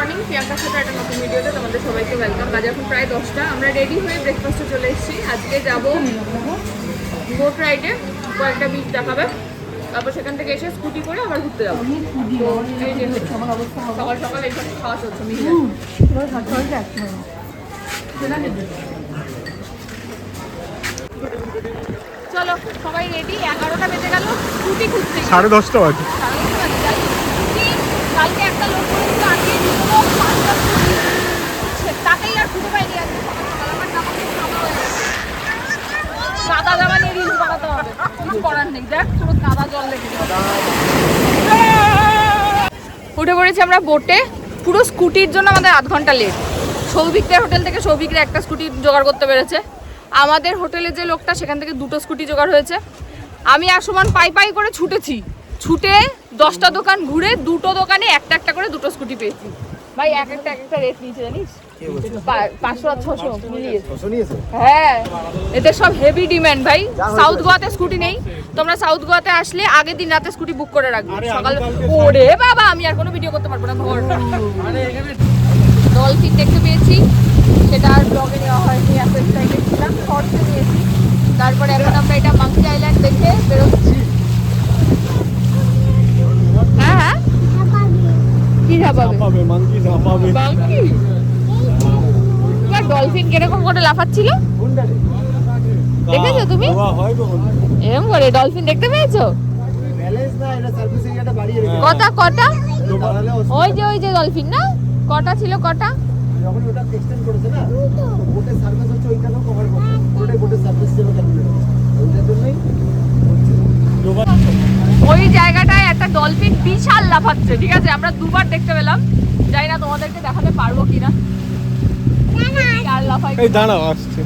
Morning প্রিয়াঙ্কার সাথে একটা নতুন ভিডিওতে তোমাদের সবাইকে ওয়েলকাম বাজে এখন প্রায় দশটা আমরা রেডি হয়ে ব্রেকফাস্টে চলে এসেছি। আজকে যাব বোট রাইডে কয়েকটা বিচ দেখাবে। তারপর সেখান থেকে এসে স্কুটি করে আবার ঘুরতে যাব। তো এই যে সকাল সকাল এইসব খাওয়া চলছে মিলে চলো সবাই রেডি এগারোটা বেজে গেল স্কুটি খুঁজতে গেছি। সাড়ে দশটা বাজে। কালকে একটা লোক বলেছিল আজকে দুটো লোক পাঁচটা স্কুটি তাকেই আর খুঁজে পাইনি আজকে কাদা জামা নিয়ে বানাতে হবে। করার নেই। দেখ, পুরো কাদা জল লেগে উঠে পড়েছি আমরা বোটে পুরো স্কুটির জন্য আমাদের আধ ঘণ্টা লেট সৌভিকদের হোটেল থেকে সৌভিকরা একটা স্কুটি জোগাড় করতে পেরেছে। আমাদের হোটেলে যে লোকটা, সেখান থেকে দুটো স্কুটি জোগাড় হয়েছে। আমি এক সমান পাই পাই করে ছুটেছি। ছুটে দশটা দোকান ঘুরে দুটো দোকানে একটা একটা করে দুটো স্কুটি পেয়েছি। ভাই, এক একটা এক একটা রেট নিয়েছে, জানিস? পাঁচশো আর ছশো মিলিয়ে হ্যাঁ এদের সব হেভি ডিমান্ড ভাই। সাউথ গোয়াতে স্কুটি নেই। তোমরা সাউথ গোয়াতে আসলে আগের দিন রাতে স্কুটি বুক করে রাখবে। সকাল ওরে বাবা আমি আর কোনো ভিডিও করতে পারব না ভোর ডলফিন দেখতে পেয়েছি। সেটা আর ব্লগে নেওয়া হয়নি এত এক্সাইটেড ছিলাম। শর্টসে নিয়েছি। তারপরে এখন আমরা এটা মাঙ্কি আইল্যান্ড দেখে বেরোচ্ছি। হ্যাঁ হ্যাঁ। কি ঝাপাবে মাংকি ঝাঁপাবে কীরকম করে লাফাচ্ছিল? দেখেছ তুমি? হয়। এরকম করে ডলফিন দেখতে পেয়েছ? ব্যালেন্স না এটা সার্ভিস এরিয়াটা বাড়িয়ে রেখেছে। কটা কটা? ওই যে ওই যে ডলফিন না? কটা ছিল কটা? যখন ওটা এক্সটেন্ড করেছে না বোটের সার্ভিস হচ্ছে ওইখানেও কভার করছে পুরোটাই বোটের সার্ভিস হিসেবে ক্যালকুলেট ওইটার জন্যই ওই জায়গাটায় একটা ডলফিন বিশাল লাফাচ্ছে ঠিক আছে? আমরা দুবার দেখতে পেলাম। জানি না তোমাদেরকে দেখাতে পারব কিনা। এই দাঁড়াও আসছে।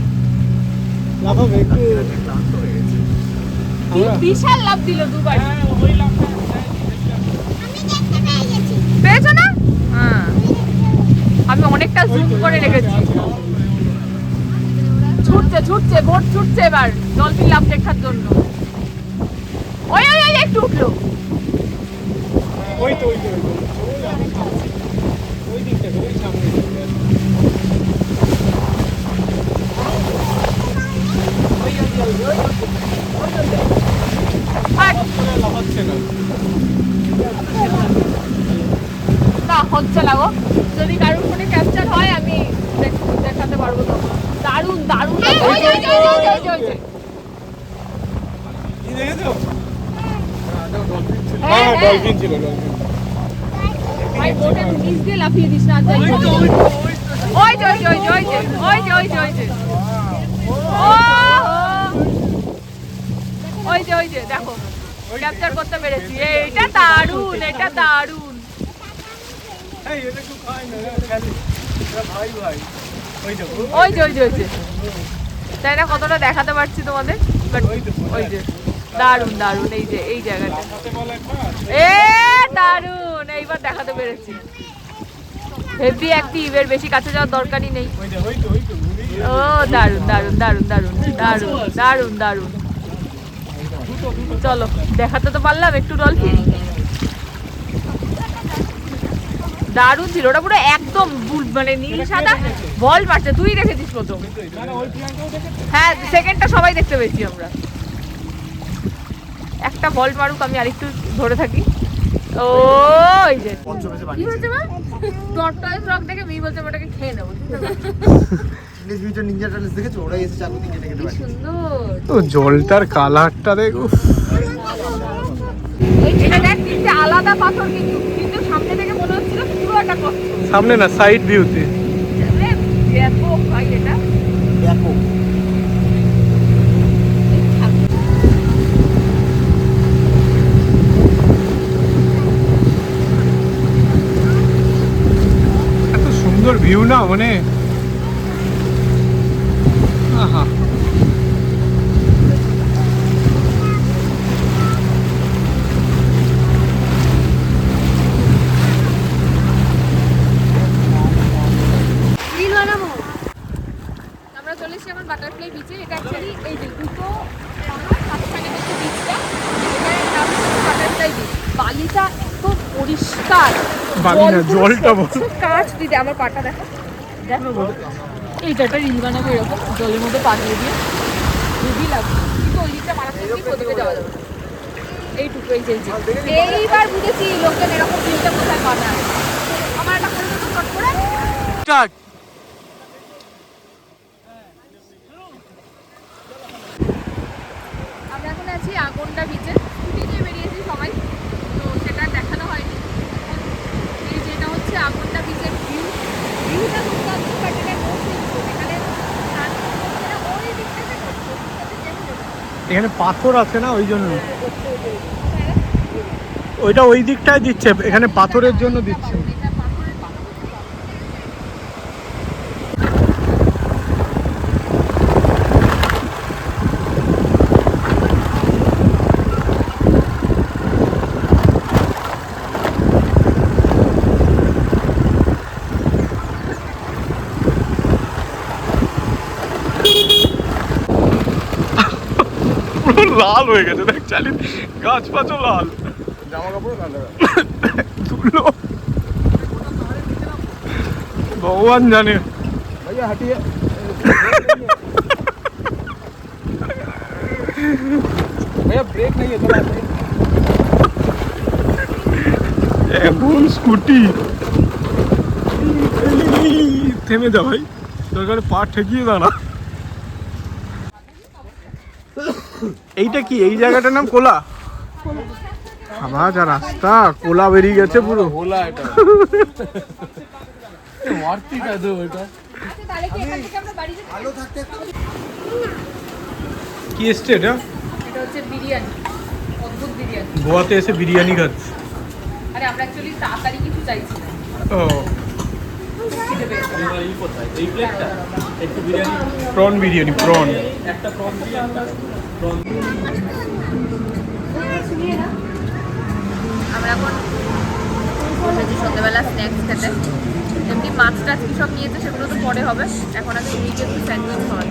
লাফাবে একটু বিশাল লাফ দিল দুবার পেয়েছ না? হ্যাঁ। আমি অনেকটা জুম করে রেখেছি। ছুটছে ছুটছে বোট ছুটছে এবার ডলফিন লাফ দেখার জন্য। ওই ওই ওই একটু উঠল। ওই তো ওই তো ওই তো। ওই দিকটা ওই সামনে হাট। লাফাচ্ছে না না হচ্ছে না গো যদি কারোর ফোনে ক্যাপচার হয় আমি দেখাতে পারব তো দারুণ দারুণ। হ্যাঁ, হ্যাঁ হ্যাঁ। ডলফিন ছিল ডলফিন ভাই বোটের নিচ দিয়ে লাফিয়ে দিস না আর যাই হোক। ওই যে ওই যে ওই ওই যে ওই যে ওই যে ওই যে। ও! ওই যে ওই যে দেখো। ক্যাপচার করতে পেরেছি। এইটা দারুণ এটা দারুণ এই এটা একটু খাই না খালি এটা ভাই ভাই ওই যে ওই যে। ওই যে তাই না কতটা দেখাতে পারছি তোমাদের? ওই যে দারুণ দারুণ এই যে এই জায়গাটা। এ দারুণ! এইবার দেখাতে পেরেছি। হেভি অ্যাক্টিভ এর বেশি কাছে যাওয়ার দরকারই নেই। ও দারুণ দারুণ দারুণ দারুণ দারুণ দারুণ দারুণ। চলো দেখাতে তো পারলাম একটু ডলফিন। দারুণ ছিল। ওটা পুরো একদম বুল- মানে নীল সাদা বল মারছে। তুই দেখেছিস প্রথম। হ্যাঁ সেকেন্ডটা সবাই দেখতে পেয়েছি আমরা। একটা বল মারুক আমি আরেকটু ধরে থাকি। ও এই যে কি হয়েছে মা? টর্টয়েস রক দেখে বলছে ওটাকে খেয়ে নেব। জলটার কালারটা দেখো এটা দেখ তিনটে আলাদা পাথর কিন্তু কিন্তু সামনে থেকে মনে হচ্ছিল পুরো একটা কচ্ছপ। সামনে না সাইড ভিউতে ব্যাপক ভাই এটা। সুন্দর ভিউ না মানে আহা আমরা চলে এসেছি আমার বাটারফ্লাই বিচে এটা অ্যাকচুয়ালি এই যে দুটো বালিটা এত পরিষ্কার না জলটা কাজ দিদি আমার পাটা দেখো। দেখো। এইটা একটা রিল বানাবো এরকম জলের মধ্যে পা দিয়ে। দিয়ে হেভি লাগবে। কিন্তু ওই দিকটা মারাত্মক দিক ওদিকে যাওয়া যাবে। এইটুকু এই যে এইবার বুঝেছি লোকজন এরকম রিলটা কোথায় বানায় আমার একটা করে দেবো করে। স্টার্ট আমরা আগন্ডা বিচে স্কুটি নিয়ে বেরিয়েছি সবাই। তো সেটা দেখানো হয়নি। এই যেটা হচ্ছে আগন্ডা বিচের ভিউ। ভিউটা দুর্দান্ত বাট এটা এখানে ওই দিক থেকে। এখানে পাথর আছে না ওই জন্য? ওইটা ওই দিকটায় দিচ্ছে এখানে পাথরের জন্য দিচ্ছে। লাল হয়ে গেছে দেখ চালি গাছ পাচও লাল জামা কাপড় কাঁদা ধুলো ভগবান জানে ভাইয়া হাঁটিয়ে भैया ब्रेक नहीं है थोड़ा এখন স্কুটি থেমে যা ভাই দরকার পা ঠেকিয়ে দাঁড়া এইটা কি? এই জায়গাটার নাম কোলা? আবার যা রাস্তা কোলা বেরিয়ে গেছে পুরো। बोला এটা মারতি কা এটা। আচ্ছা, কি এখান থেকে আমরা বাড়ি যেতে পারি? কি এসছে এটা? এটা হচ্ছে বিরিয়ানি অদ্ভুত বিরিয়ানি গোয়াতে এসে বিরিয়ানি খাচ্ছে। আরে আমরা অ্যাকচুয়ালি তাড়াতাড়ি কিছু চাইছি ও খিদে পেয়েছে প্রন বিরিয়ানি প্রন আমরা এখন সন্ধ্যেবেলা স্ন্যাক্স খেতে। এমনি মাছ টাছ কি সব নিয়েছে সেগুলো তো পরে হবে। এখন আগে নিজে একটু স্যান্ডউইচ খাওয়াই